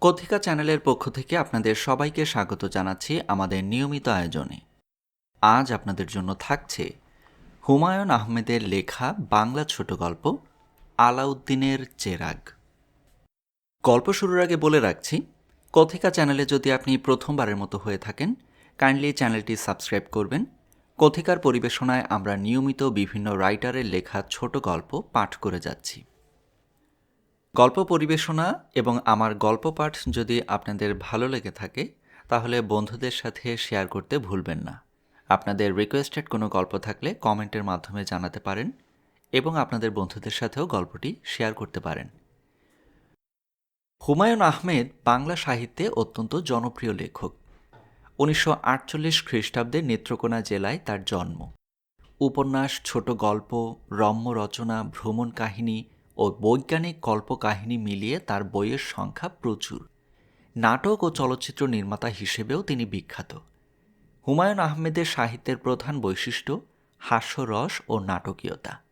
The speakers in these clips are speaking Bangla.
কথিকা চ্যানেলের পক্ষ থেকে আপনাদের সবাইকে স্বাগত জানাচ্ছি আমাদের নিয়মিত আয়োজনে। আজ আপনাদের জন্য থাকছে হুমায়ুন আহমেদের লেখা বাংলা ছোট গল্প, আলাউদ্দিনের চেরাগ। গল্প শুরুর আগে বলে রাখছি, কথিকা চ্যানেলে যদি আপনি প্রথমবারের মতো হয়ে থাকেন কাইন্ডলি চ্যানেলটি সাবস্ক্রাইব করবেন। কথিকার পরিবেশনায় আমরা নিয়মিত বিভিন্ন রাইটারের লেখা ছোট গল্প পাঠ করে যাচ্ছি। গল্প পরিবেশনা এবং আমার গল্প পাঠ যদি আপনাদের ভালো লেগে থাকে, তাহলে বন্ধুদের সাথে শেয়ার করতে ভুলবেন না। আপনাদের রিকোয়েস্টেড কোনো গল্প থাকলে কমেন্টের মাধ্যমে জানাতে পারেন এবং আপনাদের বন্ধুদের সাথেও গল্পটি শেয়ার করতে পারেন। হুমায়ুন আহমেদ বাংলা সাহিত্যে অত্যন্ত জনপ্রিয় লেখক। উনিশশো আটচল্লিশ খ্রিস্টাব্দে নেত্রকোনা জেলায় তার জন্ম। উপন্যাস, ছোট গল্প, রম্য রচনা, ভ্রমণ কাহিনী ও বৈজ্ঞানিক কল্পকাহিনী মিলিয়ে তার বইয়ের সংখ্যা প্রচুর। নাটক ও চলচ্চিত্র নির্মাতা হিসেবেও তিনি বিখ্যাত। হুমায়ুন আহমেদের সাহিত্যের প্রধান বৈশিষ্ট্য হাস্যরস ও নাটকীয়তা।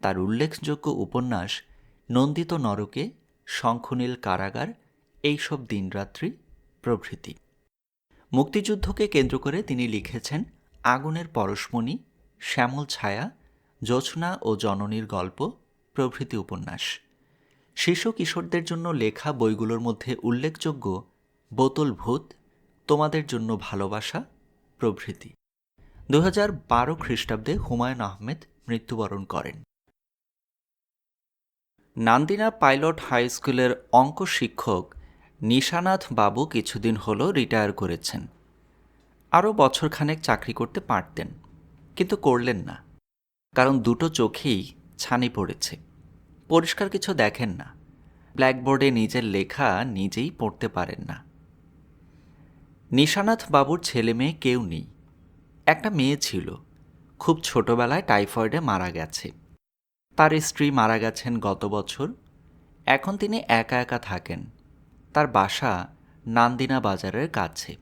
তার উল্লেখযোগ্য উপন্যাস নন্দিত নরকে, শঙ্খনীল কারাগার, এইসব দিনরাত্রি প্রভৃতি। মুক্তিযুদ্ধকে কেন্দ্র করে তিনি লিখেছেন আগুনের পরশমণি, শ্যামল ছায়া, জোছনা ও জননীর গল্প প্রভৃতি উপন্যাস। শিশু কিশোরদের জন্য লেখা বইগুলোর মধ্যে উল্লেখযোগ্য বোতল ভূত, তোমাদের জন্য ভালোবাসা, প্রভৃতি। দু হাজার বারো খ্রিস্টাব্দে হুমায়ুন আহমেদ মৃত্যুবরণ করেন। নান্দিনা পাইলট হাই স্কুলের অঙ্ক শিক্ষক নিশানাথ বাবু কিছুদিন হলো রিটায়ার করেছেন। আরও বছরখানেক চাকরি করতে পারতেন, কিন্তু করলেন না। কারণ দুটো চোখেই ছানি পড়েছে। পরিষ্কার কিছু দেখেন না। ব্ল্যাকবোর্ডে নিজের লেখা নিজেই পড়তে পারেন না। নিশানাথ বাবুর ছেলে মেয়ে কেউ নেই। একটা মেয়ে ছিল। খুব ছোটবেলায় টাইফয়েডে মারা গেছে। তার স্ত্রী মারা গেছেন গত বছর। এখন তিনি একা একা থাকেন। তার বাসা নান্দিনা বাজারের কাছে।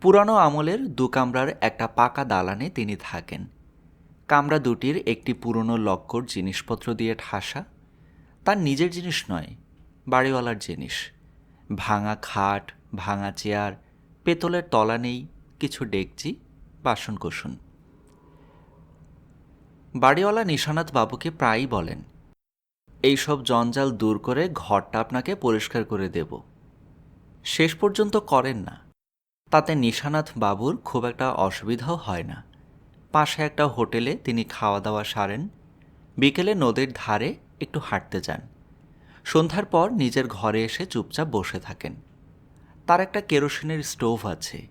পুরানো আমলের দু কামরার একটা পাকা দালানে তিনি থাকেন। কামরা দুটির একটি পুরনো লক্কর জিনিসপত্র দিয়ে ঠাসা, তার নিজের জিনিস নয়, বাড়িওয়ালার জিনিস। ভাঙা খাট, ভাঙা চেয়ার, পেতলের তলা নেই, কিছু ডেকচি, বাসনকোসন। বাড়িওয়ালা নিশানাথ বাবুকে প্রায়ই বলেন, এইসব জঞ্জাল দূর করে ঘরটা আপনাকে পরিষ্কার করে দেব। শেষ পর্যন্ত করেন না। তাতে নিশানাথ বাবুর খুব একটা অসুবিধাও হয় না। পাশে একটা হোটেলে তিনি খাওয়া দাওয়া সারেন। বিকেলে নদীর ধারে একটু হাঁটতে যান। সন্ধ্যার পর নিজের ঘরে এসে চুপচাপ বসে থাকেন। তার একটা কেরোসিনের স্টোভ আছে।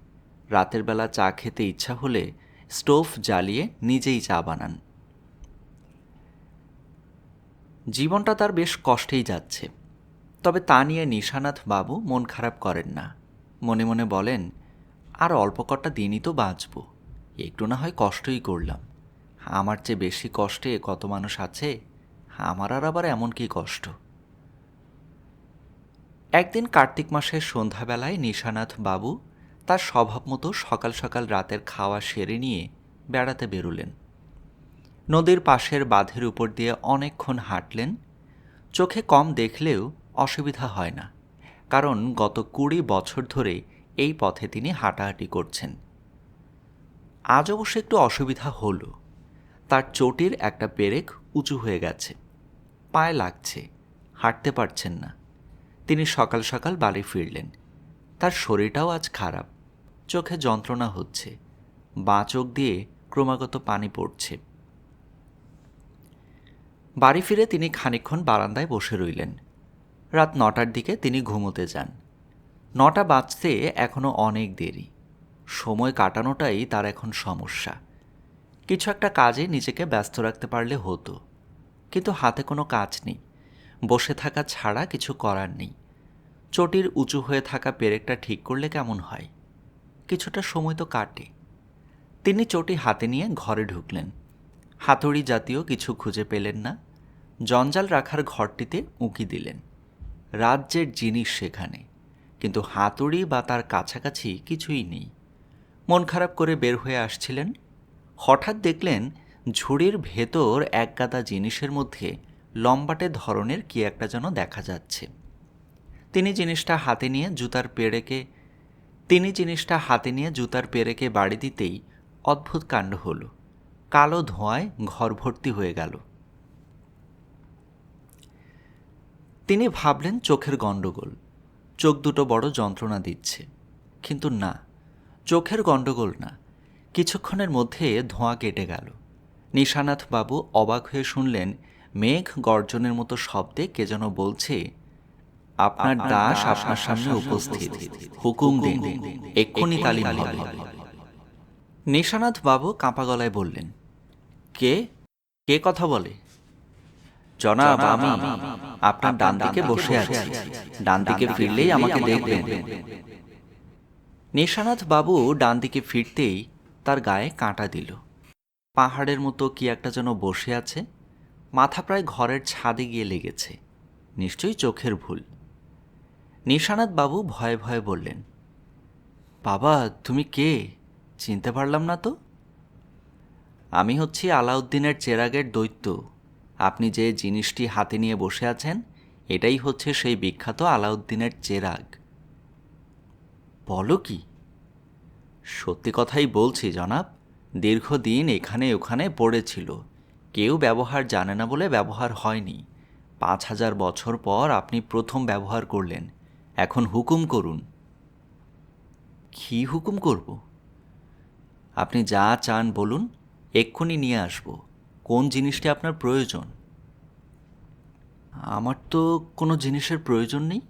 রাতের বেলা চা খেতে ইচ্ছা হলে স্টোভ জ্বালিয়ে নিজেই চা বানান। জীবনটা তার বেশ কষ্টেই যাচ্ছে। তবে তা নিয়ে নিশানাথ বাবু মন খারাপ করেন না। মনে মনে বলেন, আর অল্প কটা দিনই তো বাঁচব। একটু না হয় কষ্টই করলাম। আমার চেয়ে বেশি কষ্টে কত মানুষ আছে? আমার আর আবার এমন কি কষ্ট? একদিন কার্তিক মাসের সন্ধ্যাবেলায় নিশানাথ বাবু তার স্বভাব মতো সকাল সকাল রাতের খাওয়া সেরে নিয়ে বেড়াতে বেরুলেন। নদীর পাশের বাঁধের উপর দিয়ে অনেকক্ষণ হাঁটলেন। চোখে কম দেখলেও অসুবিধা হয় না, কারণ গত কুড়ি বছর ধরে এই পথে তিনি হাঁটাহাঁটি করছেন। আজ অবশ্য একটু অসুবিধা হলো। তার চটির একটা পেরেক উঁচু হয়ে গেছে। পায়ে লাগছে, হাঁটতে পারছেন না। তিনি সকাল সকাল বাড়ি ফিরলেন। তার শরীরটাও আজ খারাপ। চোখে যন্ত্রণা হচ্ছে। বাঁ চোখ দিয়ে ক্রমাগত পানি পড়ছে। বাড়ি ফিরে তিনি খানিক্ষণ বারান্দায় বসে রইলেন। রাত নটার দিকে তিনি ঘুমোতে যান। নটা বাজতে এখনও অনেক দেরি। সময় কাটানোটাই তার এখন সমস্যা। কিছু একটা কাজে নিজেকে ব্যস্ত রাখতে পারলে হতো। কিন্তু হাতে কোনো কাজ নেই। বসে থাকা ছাড়া কিছু করার নেই। চটির উঁচু হয়ে থাকা পেরেকটা ঠিক করলে কেমন হয়? কিছুটা সময় তো কাটে। তিনি চটি হাতে নিয়ে ঘরে ঢুকলেন। হাতুড়ি জাতীয় কিছু খুঁজে পেলেন না। জঞ্জাল রাখার ঘরটিতে উঁকি দিলেন। রাজ্যের জিনিস সেখানে। কিন্তু হাতুড়ি বা তার কাছাকাছি কিছুই নেই। মন খারাপ করে বের হয়ে আসছিলেন। হঠাৎ দেখলেন ঝুড়ির ভেতর একগাদা জিনিসের মধ্যে লম্বাটে ধরনের কি একটা যেন দেখা যাচ্ছে। তিনি জিনিসটা হাতে নিয়ে জুতার পেরেকে, তিনি জিনিসটা হাতে নিয়ে জুতার পেরেকে বাড়ি দিতেই অদ্ভুত কাণ্ড হলো। কালো ধোঁয়ায় ঘর ভর্তি হয়ে গেল। তিনি ভাবলেন চোখের গণ্ডগোল। চোখ দুটো বড় যন্ত্রণা দিচ্ছে। কিন্তু না চোখের গণ্ডগোল না কিছুক্ষণের মধ্যে ধোঁয়া কেটে গেল। নিশানাথ বাবু অবাক হয়ে শুনলেন মেঘ গর্জনের মতো শব্দে কে যেন বলছে আপনার দাস আপনার সামনে উপস্থিত। হুকুম দিন। এক্ষুনি তালিম হবে নিশানাথ বাবু কাঁপা গলায় বললেন কে? কে কথা বলে? জনাব আমি। আপনার ডান দিকে বসে আছি। ডান দিকে ফিরলেই আমাকে দেখবেন। নিশানাথ বাবু ডান দিকে ফিরতেই তার গায়ে কাঁটা দিল। পাহাড়ের মতো কি একটা যেন বসে আছে, মাথা প্রায় ঘরের ছাদে গিয়ে লেগেছে, নিশ্চয়ই চোখের ভুল। নিশানাথ বাবু ভয়ে ভয়ে বললেন, বাবা, তুমি কে? চিনতে পারলাম না তো? আমি হচ্ছি আলাউদ্দিনের চেরাগের দৈত্য। আপনি যে জিনিসটি হাতে নিয়ে বসে আছেন, এটাই হচ্ছে সেই বিখ্যাত আলাউদ্দিনের চেরাগ। বলো কি? সত্যি কথাই বলছি, জনাব। দীর্ঘদিন এখানে ওখানে পড়েছিল। কেউ ব্যবহার জানে না বলে ব্যবহার হয়নি। পাঁচ হাজার বছর পর আপনি প্রথম ব্যবহার করলেন। এখন হুকুম করুন। কি হুকুম করব? আপনি যা চান বলুন, এক্ষুনি নিয়ে আসব। কোন জিনিসটি আপনার প্রয়োজন? আমার তো কোনো জিনিসের প্রয়োজন নেই।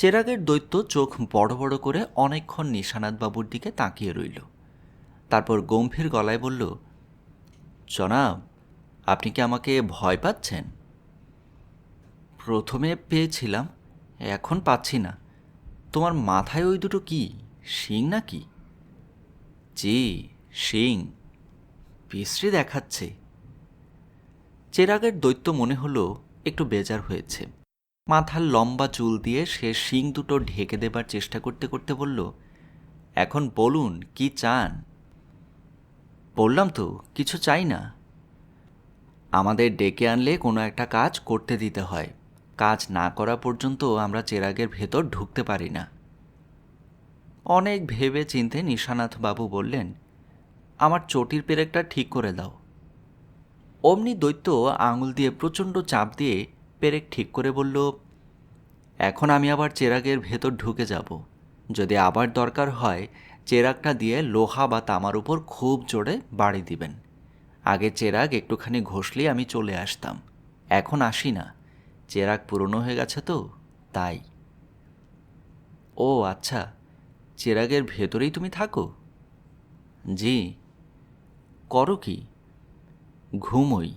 চেরাগের দৈত্য চোখ বড় বড় করে অনেকক্ষণ নিশানাথ বাবুর দিকে তাকিয়ে রইল। তারপর গম্ভীর গলায় বলল, জনাব, আপনি কি আমাকে ভয় পাচ্ছেন? প্রথমে পেয়েছিলাম, এখন পাচ্ছি না। তোমার মাথায় ওই দুটো কি, শিং নাকি? জি, শিং। বিশ্রী দেখাচ্ছে। চেরাগের দৈত্য মনে হলো একটু বেজার হয়েছে। মাথার লম্বা চুল দিয়ে সে শিং দুটো ঢেকে দেবার চেষ্টা করতে করতে বলল, এখন বলুন, কি চান? বললাম তো, কিছু চাই না। আমাদের ডেকে আনলে কোনো একটা কাজ করতে দিতে হয়। কাজ না করা পর্যন্ত আমরা চেরাগের ভেতর ঢুকতে পারি না। অনেক ভেবে চিনতে নিশানাথ বাবু বললেন, আমার চটির পেরেকটা ঠিক করে দাও। অমনি দৈত্য আঙুল দিয়ে প্রচণ্ড চাপ দিয়ে পেরেক ঠিক করে বলল, এখন আমি আবার চেরাগের ভেতর ঢুকে যাব। যদি আবার দরকার হয়, চেরাগটা দিয়ে লোহা বা তামার উপর খুব জোরে বাড়ি দিবেন। আগে চেরাগ একটুখানি ঘষলেই আমি চলে আসতাম। এখন আসি না। চেরাগ পুরনো হয়ে গেছে তো, তাই। ও আচ্ছা। চেরাগের ভেতরেই তুমি থাকো? জি। করো কি? ঘুমোই।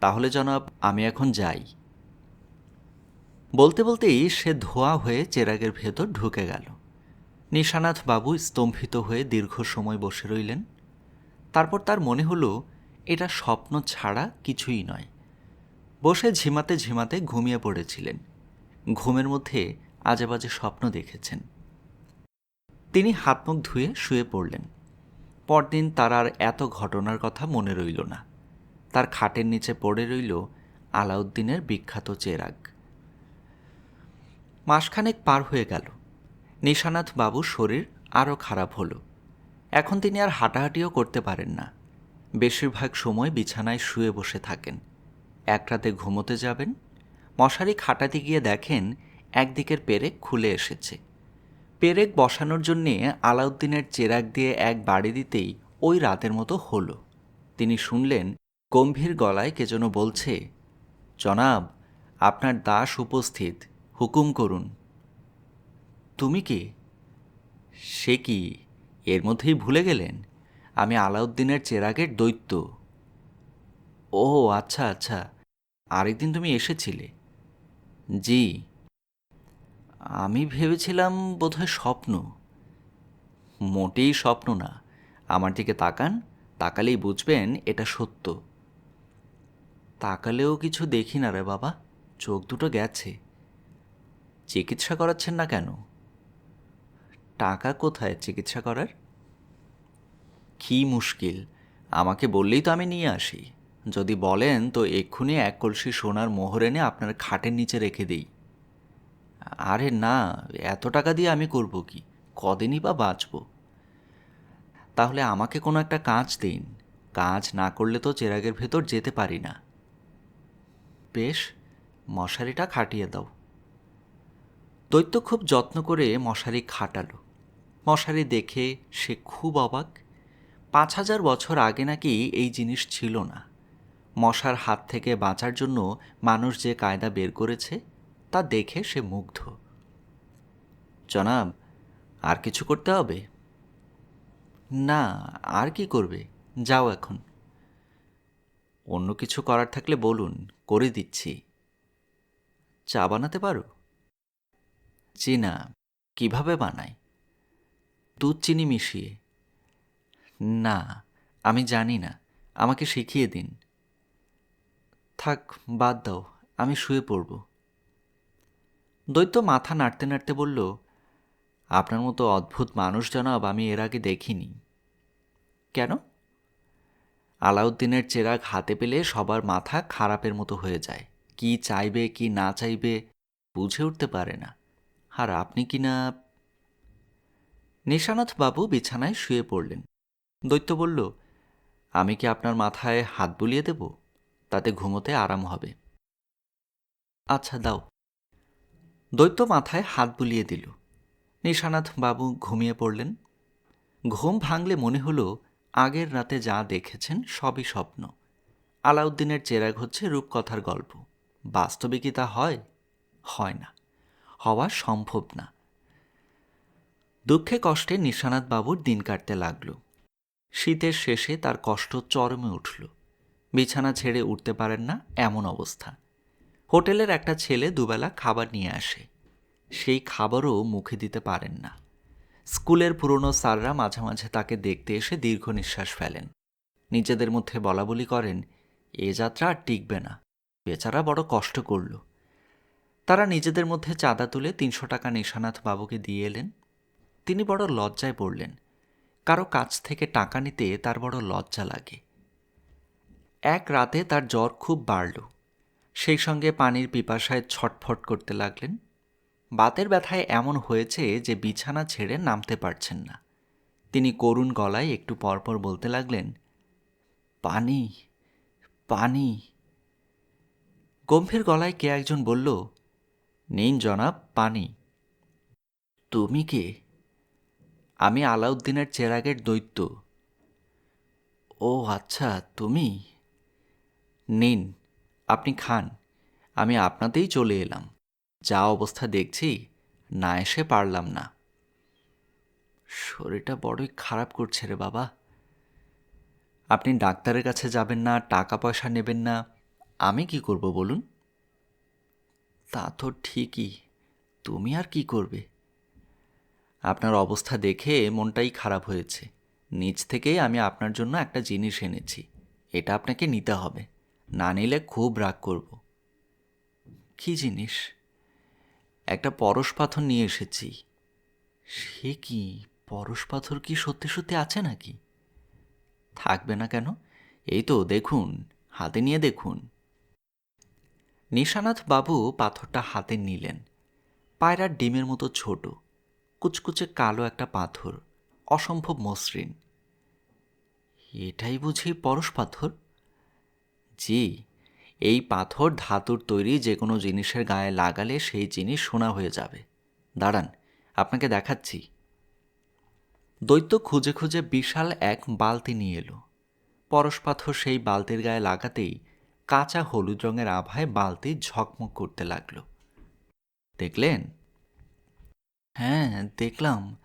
তাহলে জনাব, আমি এখন যাই। বলতে বলতেই সে ধোয়া হয়ে চেরাগের ভেতর ঢুকে গেল। নিশানাথ বাবু স্তম্ভিত হয়ে দীর্ঘ সময় বসে রইলেন। তারপর তার মনে হলো, এটা স্বপ্ন ছাড়া কিছুই নয়। বসে ঝিমাতে ঝিমাতে ঘুমিয়ে পড়েছিলেন। ঘুমের মধ্যে আজে বাজে স্বপ্ন দেখেছেন। তিনি হাত মুখ ধুয়ে শুয়ে পড়লেন। পরদিন তার আর এত ঘটনার কথা মনে রইল না। তার খাটের নিচে পড়ে রইল আলাউদ্দিনের বিখ্যাত চেরাগ। মাসখানেক পার হয়ে গেল। নিশানাথ বাবুর শরীর আরও খারাপ হলো। এখন তিনি আর হাঁটাহাঁটিও করতে পারেন না। বেশিরভাগ সময় বিছানায় শুয়ে বসে থাকেন। এক রাতে ঘুমোতে যাবেন। মশারি খাটাতে গিয়ে দেখেন একদিকের পেরেক খুলে এসেছে। পেরেক বসানোর জন্যে আলাউদ্দিনের চেরাক দিয়ে এক বাড়ি দিতেই ওই রাতের মতো হলো। তিনি শুনলেন গম্ভীর গলায় কে যেন বলছে, জনাব, আপনার দাস উপস্থিত। হুকুম করুন। তুমি কি? সে কি এর মধ্যেই ভুলে গেলেন? আমি আলাউদ্দিনের চেরাগের দৈত্য। ও আচ্ছা আচ্ছা। আরেকদিন তুমি এসেছিলে। জি। আমি ভেবেছিলাম বোধহয় স্বপ্ন। মোটেই স্বপ্ন না। আমার দিকে তাকান, তাকালেই বুঝবেন এটা সত্য। তাকালেও কিছু দেখি না রে বাবা। চোখ দুটো গেছে। চিকিৎসা করাচ্ছেন না কেন? টাকা কোথায় চিকিৎসা করার? কি মুশকিল। আমাকে বললেই তো আমি নিয়ে আসি। যদি বলেন তো এক্ষুনি এক কলসি সোনার মোহর এনে আপনার খাটের নিচে রেখে দিই। আরে না, এত টাকা দিয়ে আমি করব কি? কদিনই বা বাঁচব? তাহলে আমাকে কোনো একটা কাজ দিন। কাজ না করলে তো চেরাগের ভেতর যেতে পারি না। বেশ, মশারিটা খাটিয়ে দাও। দৈত্য খুব যত্ন করে মশারি খাটালো। মশারি দেখে সে খুব অবাক। পাঁচ হাজার বছর আগে নাকি এই জিনিস ছিল না। মশার হাত থেকে বাঁচার জন্য মানুষ যে কায়দা বের করেছে, তা দেখে সে মুগ্ধ। জনাব, আর কিছু করতে হবে? না, আর কি করবে? যাও এখন। অন্য কিছু করার থাকলে বলুন, করে দিচ্ছি। চা বানাতে পারো? জি না কীভাবে বানায়? দুধ চিনি মিশিয়ে। না, আমি জানি না, আমাকে শিখিয়ে দিন। থাক, বাদ দাও, আমি শুয়ে পড়ব। দৈত্য মাথা নাড়তে নাড়তে বলল, আপনার মতো অদ্ভুত মানুষ জনাব, আমি এর আগে দেখিনি। কেন? আলাউদ্দিনের চেরাগ হাতে পেলে সবার মাথা খারাপের মতো হয়ে যায়। কি চাইবে, কি না চাইবে বুঝে উঠতে পারে না। আর আপনি কি না? বাবু বিছানায় শুয়ে পড়লেন। দৈত্য বলল, আমি কি আপনার মাথায় হাত বুলিয়ে দেব? তাতে ঘুমোতে আরাম হবে। আচ্ছা দাও। দৈত্য মাথায় হাত বুলিয়ে দিল। বাবু ঘুমিয়ে পড়লেন। ঘুম ভাঙলে মনে হলো, আগের রাতে যা দেখেছেন সবই স্বপ্ন। আলাউদ্দিনের চেরাগ হচ্ছে রূপকথার গল্প। বাস্তবে কি তা হয়? হয় না। হওয়া সম্ভব না। দুঃখে কষ্টে নিশানাথ বাবুর দিন কাটতে লাগল। শীতের শেষে তার কষ্ট চরমে উঠল। বিছানা ছেড়ে উঠতে পারেন না এমন অবস্থা। হোটেলের একটা ছেলে দুবেলা খাবার নিয়ে আসে। সেই খাবারও মুখে দিতে পারেন না। স্কুলের পুরনো স্যাররা মাঝে মাঝে তাকে দেখতে এসে দীর্ঘ নিঃশ্বাস ফেলেন। নিজেদের মধ্যে বলা বলি করেন, এ যাত্রা আর টিকবে না। বেচারা বড় কষ্ট করল। তারা নিজেদের মধ্যে চাঁদা তুলে তিনশো টাকা নিশানাথ বাবুকে দিয়ে এলেন। তিনি বড় লজ্জায় পড়লেন। কারও কাছ থেকে টাকা নিতে তার বড় লজ্জা লাগে। এক রাতে তার জ্বর খুব বাড়ল। সেই সঙ্গে পানির পিপাসায় ছটফট করতে লাগলেন। বাতের ব্যথায় এমন হয়েছে যে বিছানা ছেড়ে নামতে পারছেন না। তিনি করুণ গলায় একটু পরপর বলতে লাগলেন, পানি পানি। গম্ভীর গলায় কে একজন বলল নিন জনাব, পানি। তুমি কে? আমি আলাউদ্দিনের চেরাগের দৈত্য। ও আচ্ছা তুমি? নিন, আপনি খান, আমি আপনাতেই চলে এলাম। যা অবস্থা দেখছি, না এসে পারলাম না। শরীরটা বড়ই খারাপ করছে রে বাবা। আপনি ডাক্তারের কাছে যাবেন না, টাকা পয়সা নেবেন না। আমি কি করব বলুন? তা তো ঠিকই। তুমি আর কি করবে? আপনার অবস্থা দেখে মনটাই খারাপ হয়েছে। নিজ থেকেই আমি আপনার জন্য একটা জিনিস এনেছি। এটা আপনাকে নিতে হবে। না নিলে খুব রাগ করব। কি জিনিস? একটা পরশ পাথর নিয়ে এসেছি। সে কি পরশ পাথর কি সত্যি সত্যি আছে নাকি? থাকবে না কেন? এই তো, দেখুন। হাতে নিয়ে দেখুন। নিশানাথ বাবু পাথরটা হাতে নিলেন। পায়রার ডিমের মতো ছোট, কুচকুচে কালো একটা পাথর, অসম্ভব মসৃণ। এটাই বুঝি পরশ পাথর? জি, এই পাথর ধাতুর তৈরি যে কোনো জিনিসের গায়ে লাগালে সেই জিনিস সোনা হয়ে যাবে। দাঁড়ান, আপনাকে দেখাচ্ছি। দৈত্য খুঁজে খুঁজে বিশাল এক বালতি নিয়ে এলো। পরশ পাথর সেই বালতির গায়ে লাগাতেই কাঁচা হলুদ রঙের আভায় বালতি ঝকমক করতে লাগল। দেখলেন? হ্যাঁ দেখলাম।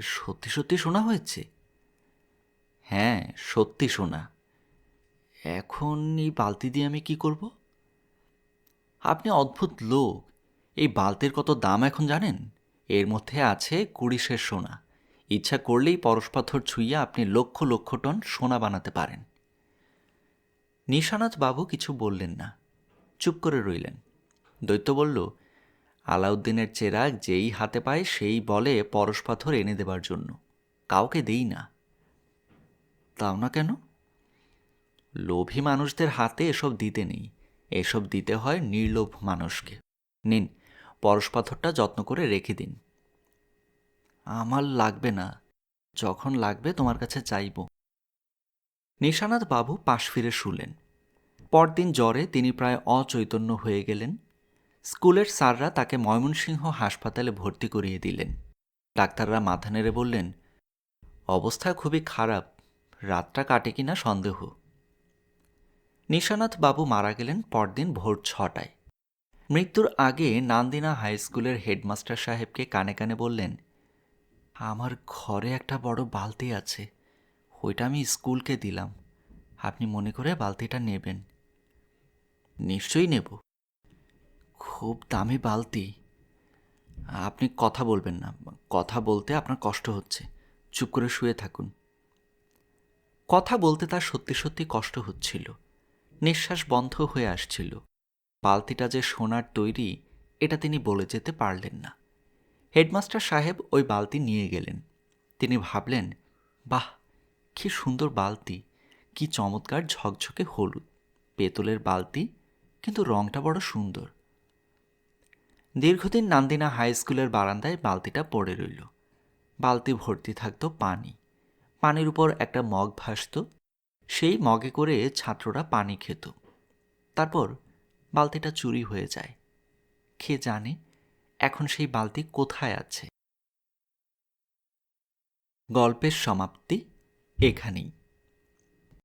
সত্যি সত্যি শোনা হয়েছে। হ্যাঁ সত্যি শোনা। এখন এই বালতি দিয়ে আমি কি করব? আপনি অদ্ভুত লোক। এই বালতির কত দাম এখন জানেন? এর মধ্যে আছে কুড়িশের সোনা। ইচ্ছা করলেই পরশ পাথর ছুঁইয়ে আপনি লক্ষ লক্ষ টন সোনা বানাতে পারেন। বাবু কিছু বললেন না। চুপ করে রইলেন। দৈত্য বলল, আলাউদ্দিনের চেরাগ যেই হাতে পায় সেই বলে পরশ পাথর এনে দেবার জন্য। কাউকে দেই না। তাও না কেন? লোভী মানুষদের হাতে এসব দিতে নেই। এসব দিতে হয় নির্লোভ মানুষকে। নিন, পরশ পাথরটা যত্ন করে রেখে দিন। আমার লাগবে না। যখন লাগবে তোমার কাছে চাইব। নিশানাথ বাবু পাশ ফিরে শুলেন। পরদিন জ্বরে তিনি প্রায় অচৈতন্য হয়ে গেলেন। স্কুলের স্যাররা তাকে ময়মনসিংহ হাসপাতালে ভর্তি করিয়ে দিলেন। ডাক্তাররা মাথা নেড়ে বললেন, অবস্থা খুবই খারাপ, রাতটা কাটে কিনা সন্দেহ। নিশানাথ বাবু মারা গেলেন পরদিন ভোর ছটায়। মৃত্যুর আগে নান্দিনা হাই স্কুলের হেডমাস্টার সাহেবকে কানে কানে বললেন, আমার ঘরে একটা বড় বালতি আছে। ওইটা আমি স্কুলকে দিলাম। আপনি মনে করে বালতিটা নেবেন। নিশ্চয়ই নেব। খুব দামি বালতি। আপনি কথা বলবেন না। কথা বলতে আপনার কষ্ট হচ্ছে। চুপ করে শুয়ে থাকুন। কথা বলতে তার সত্যি সত্যি কষ্ট হচ্ছিল। নিঃশ্বাস বন্ধ হয়ে আসছিল। বালতিটা যে সোনার তৈরি, এটা তিনি বলে যেতে পারলেন না। হেডমাস্টার সাহেব ওই বালতি নিয়ে গেলেন। তিনি ভাবলেন, বাহ কি সুন্দর বালতি, কি চমৎকার ঝকঝকে হলুদ। পেতলের বালতি, কিন্তু রংটা বড় সুন্দর। দীর্ঘদিন নান্দিনা হাই স্কুলের বারান্দায় বালতিটা পড়ে রইল। বালতি ভর্তি থাকতো পানি। পানির উপর একটা মগ ভাসত। সেই মগে করে ছাত্ররা পানি খেত। তারপর বালতিটা চুরি হয়ে যায়। কে জানে এখন সেই বালতি কোথায় আছে? গল্পের সমাপ্তি। এখানেই।